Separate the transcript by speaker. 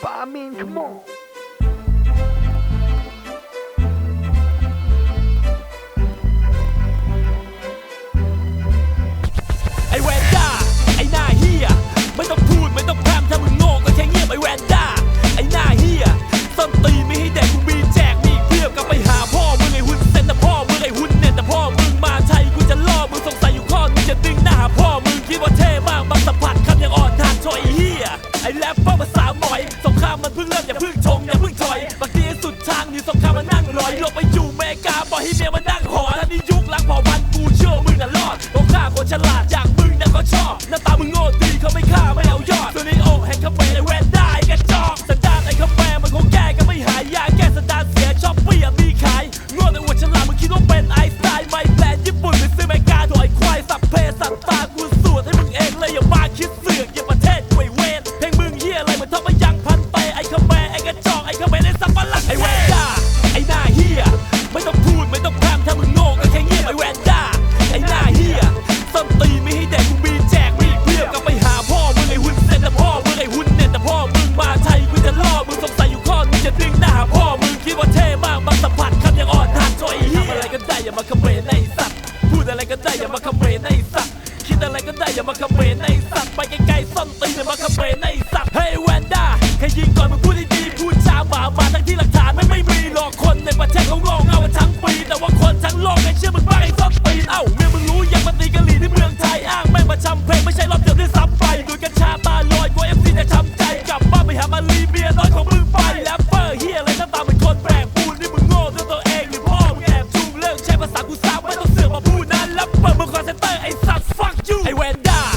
Speaker 1: Pamink mo!
Speaker 2: ไอ้แรปเปอร์ภาษาหมอยสงครามมันเพิ่งเริ่มอย่าเพิ่งชงอย่าเพิ่งถอยบางทีสุดทางอยู่สงครามมันนั่งรอยหลบไปอยู่เมกาปล่อยให้เมียมันนั่งหอถ้านี่ยุคหลังเผ่าพันกูเชื่อมึงน่ะรอดเพราะฆ่าคนฉลาดอย่างมึงน่ะก็ชอบหน้าตามึงโง่ดีเขาไม่ฆ่าไม่เอายอดตัวนี้โอกแห่งคาเฟ่ไอแวนได้กระจอกสันดานไอ้คาเฟ่มันคงแก้กันไม่หายยาแก้สันดานเสียชอบเปียบมีขายโง่แต่อวดฉลาดมึงคิดว่าเป็นไอ ก็ได้อย่ามาคอมเมนต์ในสัตว์คิดอะไรก็ได้อย่ามาคอมเมนต์ในสัตว์ไปไกลๆซ่อนตีนอย่ามาคอม cause it's fun, it's not fuck you. Hey, when that.